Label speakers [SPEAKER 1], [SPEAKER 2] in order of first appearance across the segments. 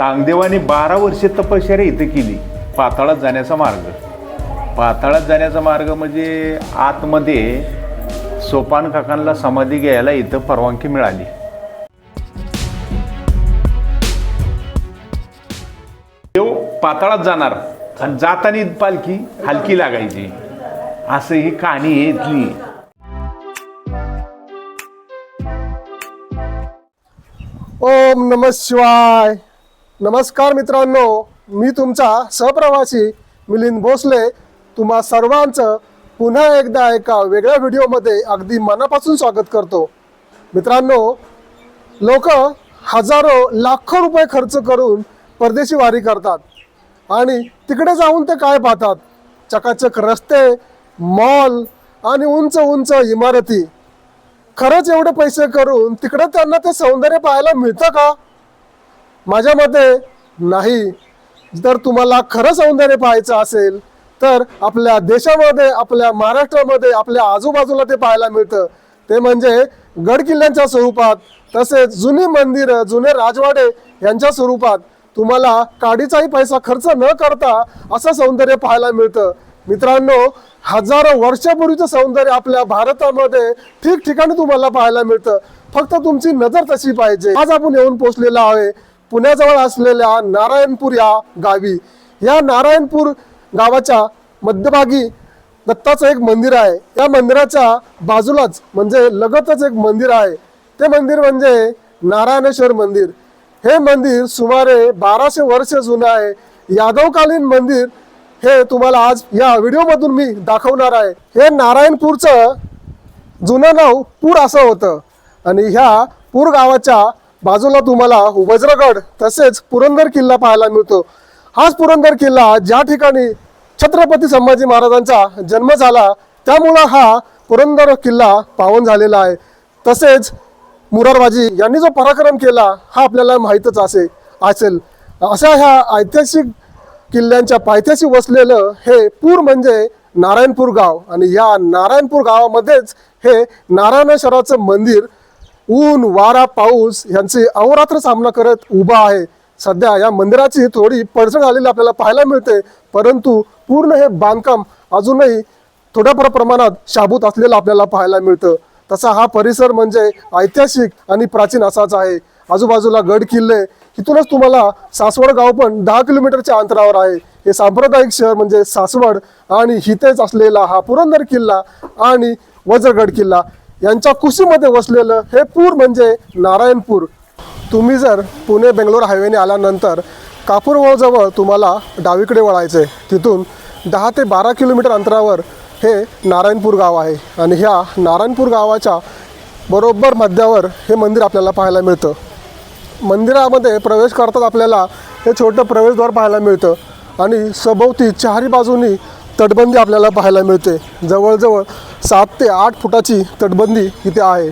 [SPEAKER 1] चांगदेवाने बारा वर्षे तपश्चर्या इथं केली. पाताळात जाण्याचा मार्ग. पाताळात जाण्याचा मार्ग म्हणजे आतमध्ये सोपान काकांना समाधी घ्यायला इथं परवानगी मिळाली. देव पाताळात जाणार. आणि जाताना पालखी हलकी लागायची. असं ही कहाणी आहे इथली.
[SPEAKER 2] ओम नम शिवाय. नमस्कार मित्रांनो मी तुमचा सहप्रवासी मिलिंद भोसले. तुम्हा सर्वांचं पुन्हा एकदा एका वेगळ्या व्हिडिओमध्ये अगदी मनापासून स्वागत करतो. मित्रांनो लोक हजारो लाखो रुपये खर्च करून परदेशी वारी करतात. आणि तिकडे जाऊन ते काय पाहतात? चकाचक रस्ते मॉल आणि उंच उंच इमारती. खरंच एवढे पैसे करून तिकडे त्यांना ते सौंदर्य पाहायला मिळतं का? माझ्या मते नाही. जर तुम्हाला खरं सौंदर्य पाहायचं असेल तर आपल्या देशामध्ये आपल्या महाराष्ट्रामध्ये आपल्या आजूबाजूला ते पाहायला मिळतं. ते म्हणजे गड किल्ल्यांच्या स्वरूपात तसेच जुनी मंदिरं जुने राजवाडे यांच्या स्वरूपात तुम्हाला काडीचाही पैसा खर्च न करता असं सौंदर्य पाहायला मिळतं. मित्रांनो हजारो वर्षापूर्वीचं सौंदर्य आपल्या भारतामध्ये ठिकठिकाणी तुम्हाला पाहायला मिळतं. फक्त तुमची नजर तशी पाहिजे. आज आपण येऊन पोचलेला आहे. पुण्याजवळ असलेल्या नारायणपूर या गावी. या नारायणपूर गावाच्या मध्यभागी दत्ताचं एक मंदिर आहे. या मंदिराच्या बाजूलाच म्हणजे लगतच एक मंदिर आहे. ते मंदिर म्हणजे नारायणेश्वर मंदिर. हे मंदिर सुमारे बाराशे वर्ष जुनं आहे. यादवकालीन मंदिर हे तुम्हाला आज या व्हिडिओमधून मी दाखवणार आहे. हे नारायणपूरचं जुनं नाव पूर असं होतं. आणि ह्या पूर गावाच्या बाजूला तुम्हाला वज्रगड तसेच पुरंदर किल्ला पाहायला मिळतो. हाच पुरंदर किल्ला ज्या ठिकाणी छत्रपती संभाजी महाराजांचा जन्म झाला त्यामुळं हा पुरंदर किल्ला पावन झालेला आहे. तसेच मुरारबाजी यांनी जो पराक्रम केला हा आपल्याला माहीतच असे असेल. अशा ह्या ऐतिहासिक किल्ल्यांच्या पायथ्याशी वसलेलं हे पूर म्हणजे नारायणपूर गाव. आणि या नारायणपूर गावामध्येच हे नारायणेश्वराचं मंदिर ऊन वारा पाऊस यांची अहोरात्र सामना करत उभा आहे. सध्या या मंदिराची थोडी पडझड आलेली आपल्याला पाहायला मिळते. परंतु पूर्ण हे बांधकाम अजूनही थोड्याफार प्रमाणात शाबूत असलेलं आपल्याला पाहायला मिळतं. तसा हा परिसर म्हणजे ऐतिहासिक आणि प्राचीन असाच आहे. आजूबाजूला गड किल्ले इथूनच तुम्हाला सासवड गाव पण दहा किलोमीटरच्या अंतरावर आहे. हे सांप्रदायिक शहर म्हणजे सासवड आणि हितेच असलेला हा पुरंदर किल्ला आणि वज्रगड किल्ला. यांच्या कुशीमध्ये वसलेलं हे पूर म्हणजे नारायणपूर. तुम्ही जर पुणे बेंगलोर हायवेने आल्यानंतर कापूरवळजवळ तुम्हाला डावीकडे वळायचे तिथून दहा ते बारा किलोमीटर अंतरावर हे नारायणपूर गाव आहे आणि ह्या नारायणपूर गावाच्या बरोबर मध्यावर हे मंदिर आपल्याला पाहायला मिळतं. मंदिरामध्ये प्रवेश करतात आपल्याला हे छोटं प्रवेशद्वार पाहायला मिळतं आणि सभोवती चारी बाजूनी तटबंदी आपल्याला पाहायला मिळते. जवळजवळ सात ते आठ फुटाची तटबंदी इथे आहे.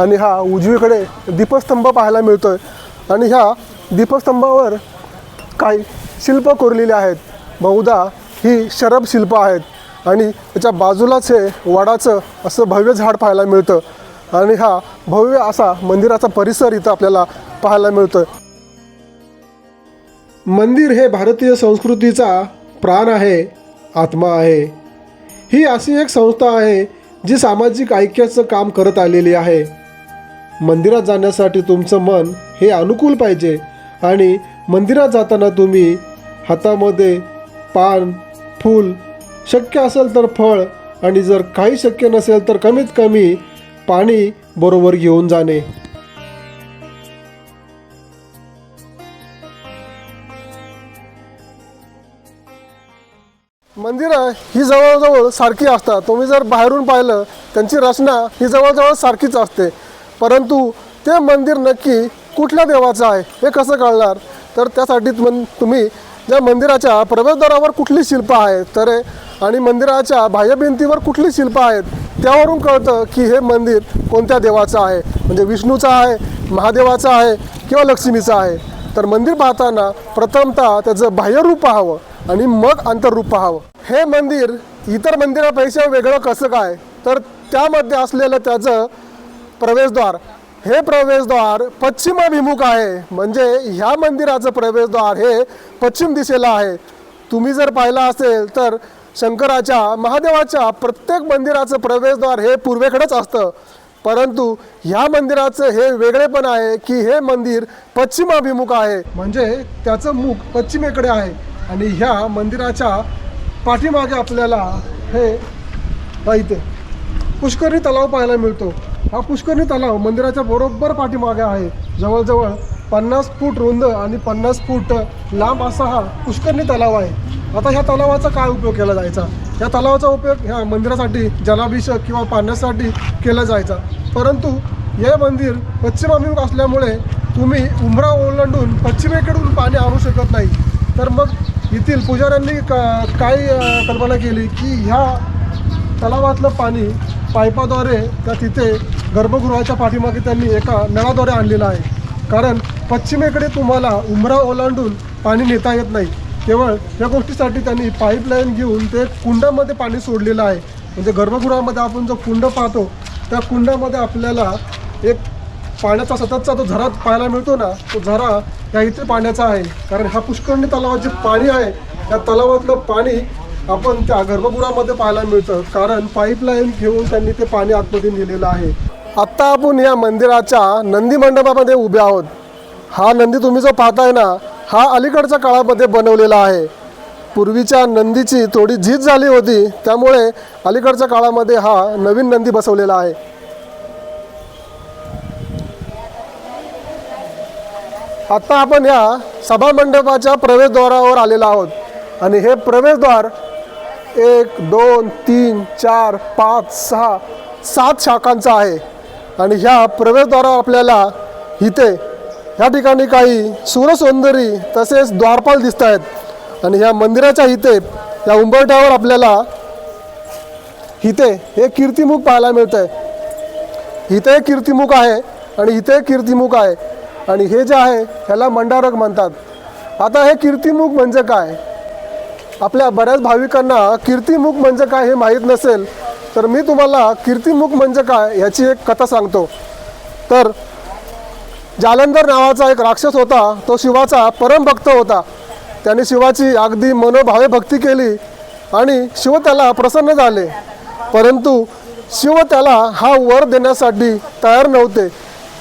[SPEAKER 2] आणि हा उजवीकडे दीपस्तंभ पाहायला मिळतो आहे आणि ह्या दीपस्तंभावर काही शिल्प कोरलेली आहेत. बहुधा ही शरब शिल्प आहेत. आणि त्याच्या बाजूलाच हे वडाचं असं भव्य झाड पाहायला मिळतं. आणि हा भव्य असा मंदिराचा परिसर इथं आपल्याला पाहायला मिळतोय. मंदिर हे भारतीय संस्कृतीचा प्राण आहे आत्मा आहे. ही अशी एक संस्था आहे जी सामाजिक ऐक्याचं काम करत आलेली आहे. मंदिरात जाण्यासाठी तुमचं मन हे अनुकूल पाहिजे आणि मंदिरात जाताना तुम्ही हातामध्ये पान फूल शक्य असेल तर फळ आणि जर काही शक्य नसेल तर कमीत कमी पाणी बरोबर घेऊन जाणे. मंदिरं ही जवळजवळ सारखी असतात. तुम्ही जर बाहेरून पाहिलं त्यांची रचना ही जवळजवळ सारखीच असते. परंतु ते मंदिर नक्की कुठल्या देवाचं आहे हे कसं कळणार? तर त्यासाठी तुम- तुम्ही त्या मंदिराच्या प्रवेशद्वारावर कुठली शिल्प आहेत? तर आणि मंदिराच्या बाह्य भिंतीवर कुठली शिल्प आहेत? त्यावरून कळतं की हे मंदिर कोणत्या देवाचं आहे? म्हणजे विष्णूचं आहे महादेवाचं आहे किंवा लक्ष्मीचं आहे? तर मंदिर पाहताना प्रथमतः त्याचं बाह्यरूप पाहावं आणि मग आंतररूप पाहावं हे मंदिर इतर मंदिरापेक्षा वेगळं कसं काय? तर त्यामध्ये असलेलं त्याचं प्रवेशद्वार. हे प्रवेशद्वार पश्चिमाभिमुख आहे. म्हणजे ह्या मंदिराचं प्रवेशद्वार हे पश्चिम दिशेला आहे. तुम्ही जर पाहिलं असेल तर शंकराच्या महादेवाच्या प्रत्येक मंदिराचं प्रवेशद्वार हे पूर्वेकडेच असतं. परंतु ह्या मंदिराचं हे वेगळेपण आहे की हे मंदिर पश्चिमाभिमुख आहे. म्हणजे त्याचं मुख पश्चिमेकडे आहे. आणि ह्या मंदिराच्या पाठीमागे आपल्याला हे हा इथे. पुष्करणी तलाव पाहायला मिळतो. हा पुष्करणी तलाव मंदिराच्या बरोबर पाठीमागे आहे. जवळजवळ पन्नास फूट रुंद आणि पन्नास फूट लांब असा हा पुष्करणी तलाव आहे. आता ह्या तलावाचा काय उपयोग केला जायचा? या तलावाचा उपयोग ह्या मंदिरासाठी जलाभिषेक किंवा पाण्यासाठी केला जायचा. परंतु हे मंदिर पश्चिमाभिमुख असल्यामुळे तुम्ही उंबरा ओलांडून पश्चिमेकडून पाणी आणू शकत नाही. तर मग येथील पुजाऱ्यांनी का काय कल्पना केली की ह्या तलावातलं पाणी पाईपाद्वारे त्या तिथे गर्भगृहाच्या पाठीमागे त्यांनी एका नळाद्वारे आणलेलं आहे. कारण पश्चिमेकडे तुम्हाला उंबरा ओलांडून पाणी नेता येत नाही. केवळ या गोष्टीसाठी त्यांनी पाईपलाईन घेऊन ते कुंडामध्ये पाणी सोडलेलं आहे. म्हणजे गर्भगृहामध्ये आपण जो कुंड पाहतो त्या कुंडामध्ये आपल्याला एक पाण्याचा सततचा जो झरा पाहायला मिळतो ना तो झरा या इथे पाण्याचा आहे. कारण हा पुष्करणी तलावात जे पाणी आहे त्या तलावातलं पाणी आपण त्या गर्भगृहामध्ये पाहायला मिळतं. कारण पाईपलाईन घेऊन त्यांनी ते पाणी आतमध्ये नेलेलं आहे. आत्ता आपण या मंदिराच्या नंदी मंडपामध्ये उभे आहोत. हा नंदी तुम्ही जो पाहताय ना हा अलीकडच्या काळामध्ये बनवलेला आहे. पूर्वीच्या नंदीची थोडी झीज झाली होती त्यामुळे अलीकडच्या काळामध्ये हा नवीन नंदी बसवलेला आहे. आत्ता आपण या सभामंडपाच्या प्रवेशद्वारावर आलेलो आहोत. आणि हे प्रवेशद्वार एक दोन तीन चार पाच सहा सात शाखांचं आहे. आणि ह्या प्रवेशद्वारावर आपल्याला इथे ह्या ठिकाणी काही सूरसौंदरी तसेच द्वारपाल दिसत आहेत. आणि ह्या मंदिराच्या इथे या उंबरठ्यावर आपल्याला इथे हे कीर्तिमुख पाहायला मिळतं आहे इथे एक कीर्तिमुख आहे आणि इथे एक कीर्तिमुख आहे. आणि हे जे आहे ह्याला मंडारक म्हणतात. आता हे कीर्तिमुख म्हणजे काय? आपल्या बऱ्याच भाविकांना कीर्तिमुख म्हणजे काय हे माहीत नसेल तर मी तुम्हाला कीर्तिमुख म्हणजे काय ह्याची एक कथा सांगतो. तर जालंधर नावाचा एक राक्षस होता तो शिवाचा परमभक्त होता. त्याने शिवाची अगदी मनोभावे भक्ती केली आणि शिव त्याला प्रसन्न झाले. परंतु शिव त्याला हा वर देण्यासाठी तयार नव्हते.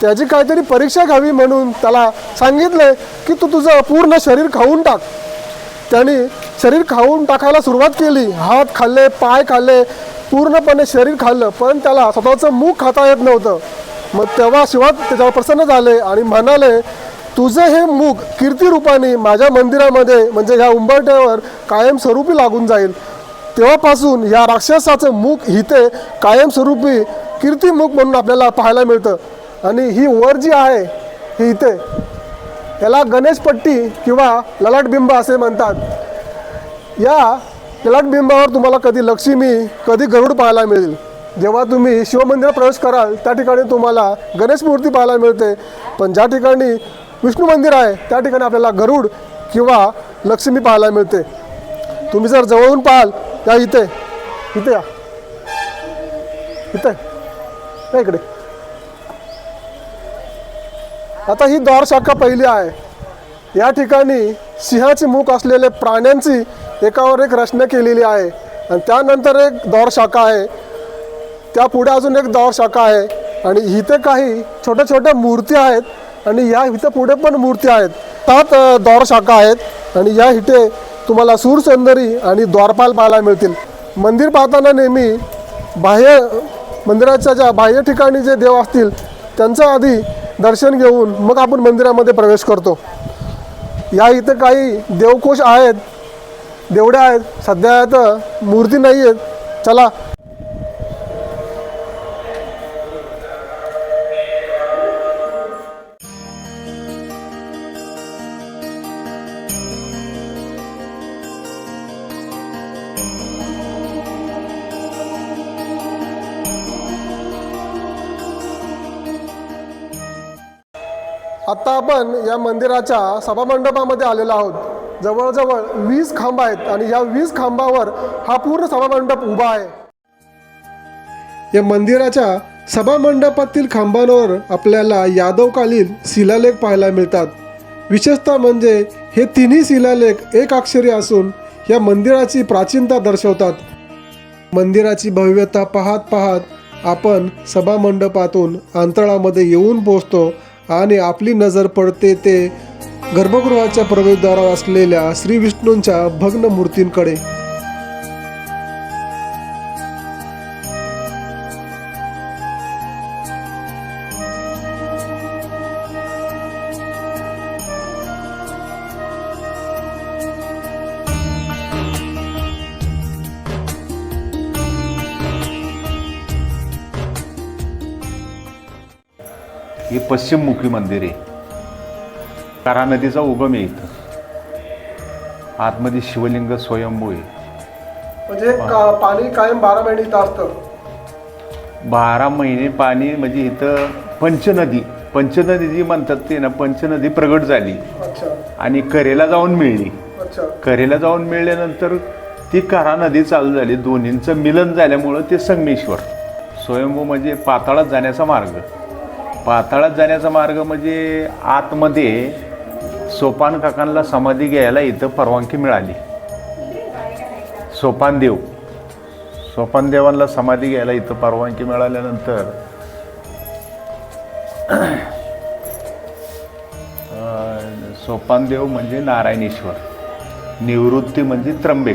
[SPEAKER 2] त्याची काहीतरी परीक्षा घ्यावी म्हणून त्याला सांगितले की तू तुझं पूर्ण शरीर खाऊन टाक. त्याने शरीर खाऊन टाकायला सुरुवात केली. हात खाल्ले पाय खाल्ले पूर्णपणे शरीर खाल्लं पण त्याला स्वतःचं मुख खाता येत नव्हतं. मग तेव्हा शिवात त्याच्यावर प्रसन्न झाले आणि म्हणाले तुझे हे मुख कीर्तिरूपाने माझ्या मंदिरामध्ये म्हणजे ह्या उंबरठ्यावर कायमस्वरूपी लागून जाईल. तेव्हापासून या राक्षसाचं मुख इथे कायमस्वरूपी कीर्तिमुख म्हणून आपल्याला पाहायला मिळतं. आणि ही वर जी आहे ही इथे याला गणेशपट्टी किंवा ललाटबिंब असे म्हणतात. या ललाटबिंबावर तुम्हाला कधी लक्ष्मी कधी गरुड पाहायला मिळेल. जेव्हा तुम्ही शिवमंदिरात प्रवेश कराल त्या ठिकाणी तुम्हाला गणेश मूर्ती पाहायला मिळते. पण ज्या ठिकाणी विष्णू मंदिर आहे त्या ठिकाणी आपल्याला गरुड किंवा लक्ष्मी पाहायला मिळते. तुम्ही जर जवळून पाहाल त्या इथे इथे या. इथे या इकडे. आता ही द्वार शाखा पहिली आहे. या ठिकाणी सिंहाचे मुख असलेले प्राण्यांची एकावर एक रचना केलेली आहे. आणि त्यानंतर एक द्वार शाखा आहे. त्या पुढे अजून एक द्वार शाखा आहे. आणि इथे काही छोट्या छोट्या मूर्ती आहेत. आणि या इथे पुढे पण मूर्ती आहेत. त्यात अ, शाखा आहेत. आणि या इथे तुम्हाला सूरसुंदरी आणि द्वारपाल पाहायला मिळतील. मंदिर पाहताना नेहमी बाह्य मंदिराच्या ज्या बाह्य ठिकाणी जे देव असतील त्यांचा आधी दर्शन घेऊन मग आपण मंदिरामध्ये प्रवेश करतो. या इथं काही देवकोश आहेत देवड्या आहेत. सध्या तर मूर्ती नाही आहेत चला मंदिराच्या सभामंडपामध्ये आलेलो आहोत. जवळजवळ वीस खांब आहेत आणि या वीस खांबावर हा पूर्ण सभामंडप उभा आहे. या मंदिराच्या सभामंडपातील खांबांवर आपल्याला यादवकालीन शिलालेख पाहायला मिळतात. विशेषतः म्हणजे हे तिन्ही शिलालेख एक अक्षरी असून या मंदिराची प्राचीनता दर्शवतात. मंदिराची भव्यता पाहत पाहत आपण सभामंडपातून अंतराळामध्ये येऊन पोचतो आणि आपली नजर पडते ते गर्भगृहाच्या प्रवेशद्वारावर असलेल्या श्री विष्णूंच्या भग्न मूर्तींकडे.
[SPEAKER 1] पश्चिममुखी मंदिर आहे. कारा नदीचा उगम आहे इथं. आतमध्ये शिवलिंग स्वयंभू आहे.
[SPEAKER 2] म्हणजे पाणी कायम बारा महिने इथं असतं?
[SPEAKER 1] बारा महिने पाणी म्हणजे इथं पंचनदी. पंचनदी जी म्हणतात ते ना पंचनदी प्रगट झाली.
[SPEAKER 2] अच्छा.
[SPEAKER 1] आणि करेला जाऊन मिळली.
[SPEAKER 2] अच्छा.
[SPEAKER 1] करेला जाऊन मिळाल्यानंतर ती कारा नदी चालू झाली. दोन्हींचं मिलन झाल्यामुळं ते संगमेश्वर. स्वयंभू म्हणजे पाताळात जाण्याचा मार्ग. पाताळात जाण्याचा मार्ग म्हणजे आतमध्ये सोपान काकांना समाधी घ्यायला इथं परवानगी मिळाली. सोपानदेव सोपानदेवांना समाधी घ्यायला इथं परवानगी मिळाल्यानंतर सोपानदेव म्हणजे नारायणेश्वर. निवृत्ती म्हणजे त्र्यंबे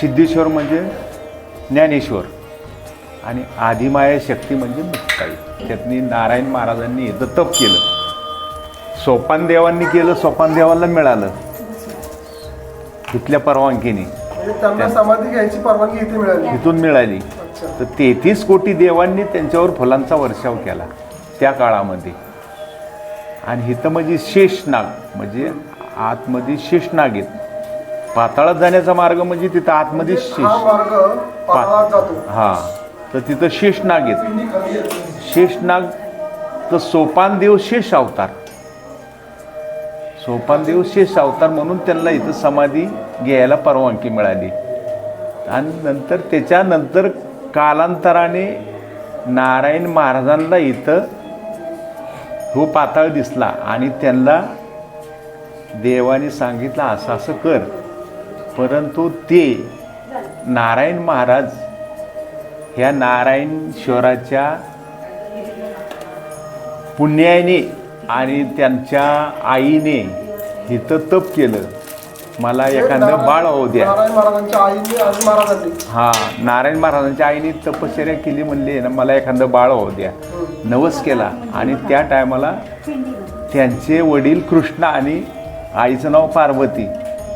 [SPEAKER 1] सिद्धेश्वर म्हणजे ज्ञानेश्वर. आणि आदिमाया शक्ती म्हणजे मुक्ताई. त्यातनी नारायण महाराजांनी इथं तप केलं. सोपान देवांनी केलं सोपान देवाला मिळालं. इथल्या परवानगीने.
[SPEAKER 2] म्हणजे त्यांना समाधी घ्यायची परवानगी इथे मिळाली.
[SPEAKER 1] इथून मिळाली. तर तेहतीस कोटी देवांनी त्यांच्यावर फुलांचा वर्षाव केला त्या काळामध्ये. आणि इथं म्हणजे शेषनाग म्हणजे आतमध्ये शेषनाग आहेत. पाताळात जाण्याचा मार्ग म्हणजे तिथं आतमध्ये
[SPEAKER 2] हा
[SPEAKER 1] शेष. हा. तर तिथं शेषनाग येत शेषनाग तर सोपानदेव शेष अवतार. सोपानदेव शेष अवतार म्हणून त्यांना इथं समाधी घ्यायला परवानगी मिळाली. आणि नंतर त्याच्यानंतर कालांतराने नारायण महाराजांना इथं हो पाताळ दिसला आणि त्यांना देवाने सांगितलं असं असं कर. परंतु ते नारायण महाराज ह्या नारायणश्वराच्या पुण्याने आणि त्यांच्या आईने इथं तप केलं. मला एखादं बाळ होऊ द्या. हा नारायण महाराजांच्या आईने तपश्चर्या केली म्हणली ना मला एखादं बाळ होऊ द्या. नवस केला. आणि त्या टायमाला त्यांचे वडील कृष्ण आणि आईचं नाव पार्वती.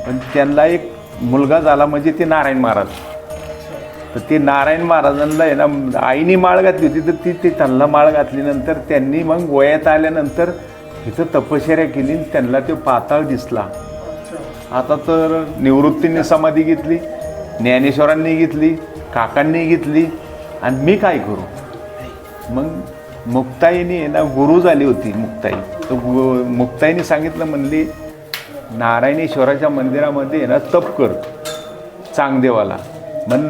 [SPEAKER 1] पण त्यांना एक मुलगा झाला म्हणजे ते नारायण महाराज. तर ते नारायण महाराजांना आहे ना आईने माळ घातली होती तर ती ते त्यांना माळ घातल्यानंतर त्यांनी मग वयात आल्यानंतर इथं तपश्चर्या केली आणि त्यांना ते पाताळ दिसला. आता तर निवृत्तींनी समाधी घेतली ज्ञानेश्वरांनी घेतली काकांनी घेतली आणि मी काय करू? मग मुक्ताईने आहे ना गुरु झाली होती मुक्ताई. तर मुक्ताईने सांगितलं म्हणली नारायणेश्वराच्या मंदिरामध्ये आहे ना तप कर चांगदेवाला. मग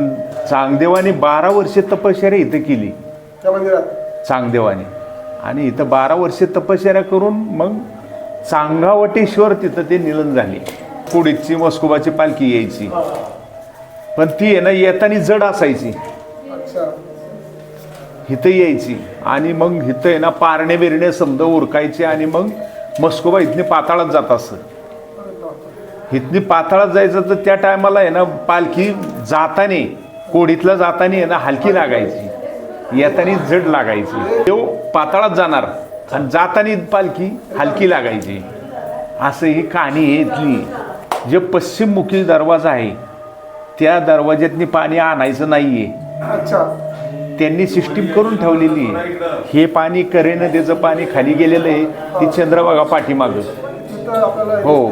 [SPEAKER 1] चांगदेवाने बारा वर्षे तपश्चर्या इथं केली.
[SPEAKER 2] त्या मंदिरात.
[SPEAKER 1] चांगदेवाने. आणि इथं बारा वर्षे तपश्चर्या करून मग चांगावटेश्वर तिथं ते निलन झाले. कुडीची मस्कोबाची पालखी यायची.
[SPEAKER 2] हा.
[SPEAKER 1] पण ती आहे ना येताना जड असायची.
[SPEAKER 2] अच्छा.
[SPEAKER 1] इथं यायची. आणि मग इथं आहे ना पारणे बिरणे समजा उरकायचे आणि मग मस्कोबा इथनी पाताळात जात असं. इथनी पाताळात जायचं तर त्या टायमाला आहे ना पालखी जाताने कोडीतला जाताना ना हलकी लागायची. येताना जड लागायची. तो पाताळात जाणार. आणि जाताना पालखी हलकी लागायची. असं ही कहाणी आहे इथली. जे पश्चिममुखी दरवाजा आहे त्या दरवाज्यातनी पाणी आणायचं नाही आहे
[SPEAKER 2] अच्छा.
[SPEAKER 1] त्यांनी सिस्टीम करून ठेवलेली आहे. हे पाणी करे नदीचं पाणी खाली गेलेलं आहे. ती चंद्रभागा पाठीमागं. हो.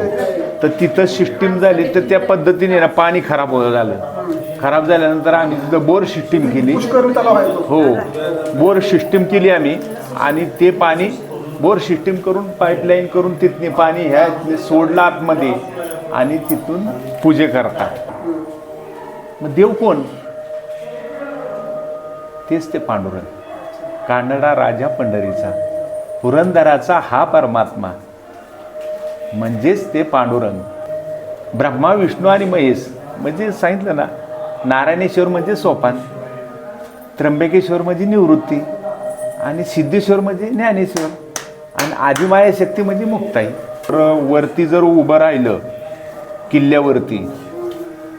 [SPEAKER 1] तर तिथं सिस्टीम झाली तर त्या पद्धतीने ना पाणी खराब होत झालं. खराब झाल्यानंतर आम्ही तिथं बोर सिस्टीम केली. हो बोर सिस्टीम केली आम्ही. आणि ते पाणी बोर सिस्टीम करून पाईपलाईन करून तिथने पाणी ह्या सोडलं आतमध्ये. आणि तिथून पूजे करतात. मग देव कोण? तेच ते पांडुरंग. कानडा राजा पंढरीचा. पुरंदराचा हा परमात्मा. म्हणजेच ते पांडुरंग. ब्रह्मा विष्णू आणि महेश. म्हणजे सांगितलं ना नारायणेश्वर म्हणजे सोपान त्र्यंबकेश्वर म्हणजे निवृत्ती आणि सिद्धेश्वर म्हणजे ज्ञानेश्वर आणि आदिमाया शक्ती म्हणजे मुक्ताई. तर वरती जर उभं राहिलं किल्ल्यावरती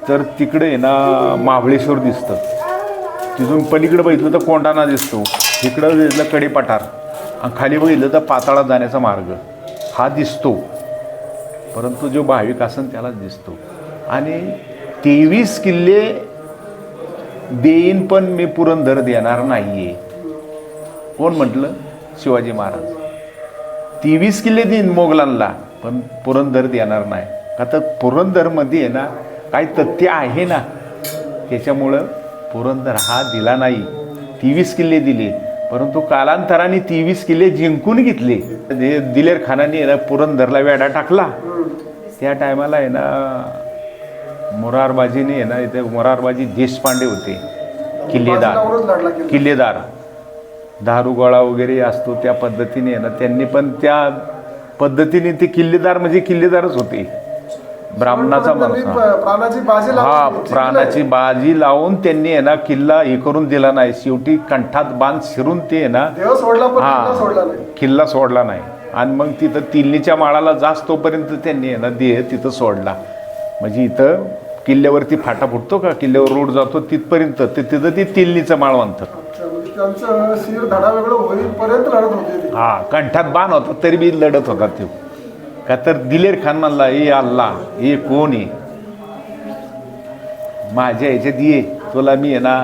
[SPEAKER 1] तर तिकडे आहे ना महाबळेश्वर दिसतं. तिथून पलीकडे बघितलं तर कोंडाणा दिसतो इकडं बघितलं कडेपठार आणि खाली बघितलं तर पाताळात जाण्याचा मार्ग. हा दिसतो. परंतु जो भाविक असन त्यालाच दिसतो. आणि तेवीस किल्ले देईन पण मी पुरंदर देणार नाहीये. कोण म्हटलं? शिवाजी महाराज. तेवीस किल्ले देईन मोगलांना पण पुरंदर देणार नाही. का तर पुरंदरमध्ये आहे ना काही तथ्य आहे ना. त्याच्यामुळं पुरंदर हा दिला नाही. तेवीस किल्ले दिले. परंतु कालांतराने तेवीस किल्ले जिंकून घेतले. दिलेर खानाने ना पुरंदरला वेढा टाकला. त्या टायमाला आहे ना मोरारबाजीने आहे ना इथे मोरारबाजी देशपांडे होते. किल्लेदार. किल्लेदार. दारुगोळा वगैरे असतो त्या पद्धतीने आहे ना त्यांनी पण त्या पद्धतीने ते किल्लेदार म्हणजे किल्लेदारच होते. ब्राह्मणाचा माणूस हा.
[SPEAKER 2] प्राणाची बाजी लावून
[SPEAKER 1] त्यांनी आहे ना किल्ला हे करून दिला नाही. शेवटी कंठात बांध शिरून ते आहे ना हा
[SPEAKER 2] नाही.
[SPEAKER 1] किल्ला सोडला नाही. आणि मग तिथं तिल्लीच्या माळाला जास्त तोपर्यंत त्यांनी आहे ना देह तिथं सोडला. म्हणजे इथं किल्ल्यावरती फाटा फुटतो का? किल्ल्यावर रोड जातो तिथपर्यंत ते तिथं ती तिल्लीचं माळ
[SPEAKER 2] बांधतात. त्यांचं शिर धडा वेगळं होईपर्यंत लढत होते
[SPEAKER 1] हा कंठात बाण होता तरी बी लढत होता तो. का तर दिलेर खान म्हणला ए अल्ला ए कोण आहे माझ्या ह्याच्यात ये तुला मी आहे ना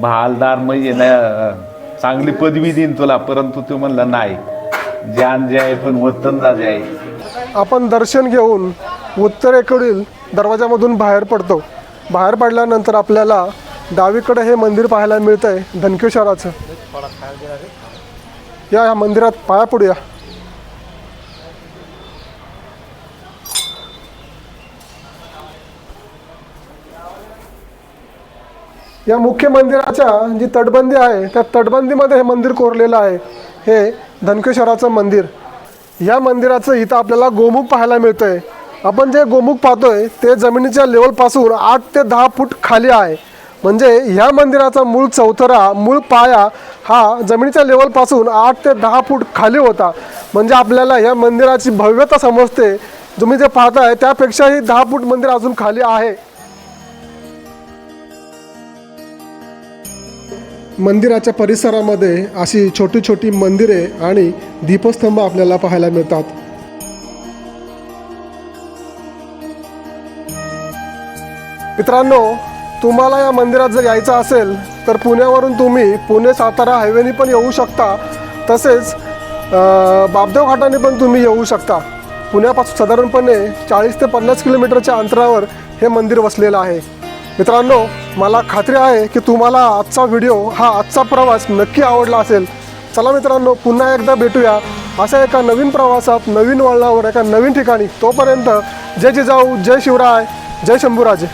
[SPEAKER 1] बहालदार म्हणजे ना चांगली पदवी देईन तुला. परंतु तो म्हणला नाही जान आहे पण वतन ना जाय.
[SPEAKER 2] आपण दर्शन घेऊन उत्तरेकडील दरवाजामधून बाहेर पडतो. बाहेर पडल्यानंतर आपल्याला डावीकडे हे मंदिर पाहायला मिळतं आहे धनकेश्वराचं या ह्या मंदिरात पाया पडूया या. मुख्य मंदिराच्या जी तटबंदी आहे त्या तटबंदीमध्ये हे मंदिर कोरलेलं आहे. हे धनकेश्वराचं मंदिर. या मंदिराचं इथं आपल्याला गोमुख पाहायला मिळतंय. आपण जे गोमुख पाहतोय ते जमिनीच्या लेवलपासून आठ ते दहा फूट खाली आहे. म्हणजे ह्या मंदिराचा मूळ चौथरा मूळ पाया हा जमिनीच्या लेवलपासून आठ ते दहा फूट खाली होता. म्हणजे आपल्याला या मंदिराची भव्यता समजते. तुम्ही जे पाहताय त्यापेक्षाही दहा फूट मंदिर अजून खाली आहे. मंदिराच्या परिसरामध्ये अशी छोटी छोटी मंदिरे आणि दीपस्तंभ आपल्याला पाहायला मिळतात. मित्रांनो तुम्हाला या मंदिरात जर यायचं असेल तर पुण्यावरून तुम्ही पुणे सातारा हायवेने पण येऊ शकता. तसेच बाबदेव घाटाने पण तुम्ही येऊ शकता. पुण्यापासून साधारणपणे चाळीस ते पन्नास किलोमीटरच्या अंतरावर हे मंदिर वसलेलं आहे. मित्रांनो मला खात्री आहे की तुम्हाला आजचा व्हिडिओ हा आजचा प्रवास नक्की आवडला असेल. चला मित्रांनो पुन्हा एकदा भेटूया अशा एका नवीन प्रवासात नवीन वळणावर एका नवीन ठिकाणी. तोपर्यंत जय जिजाऊ जय शिवराय जय शंभूराजे.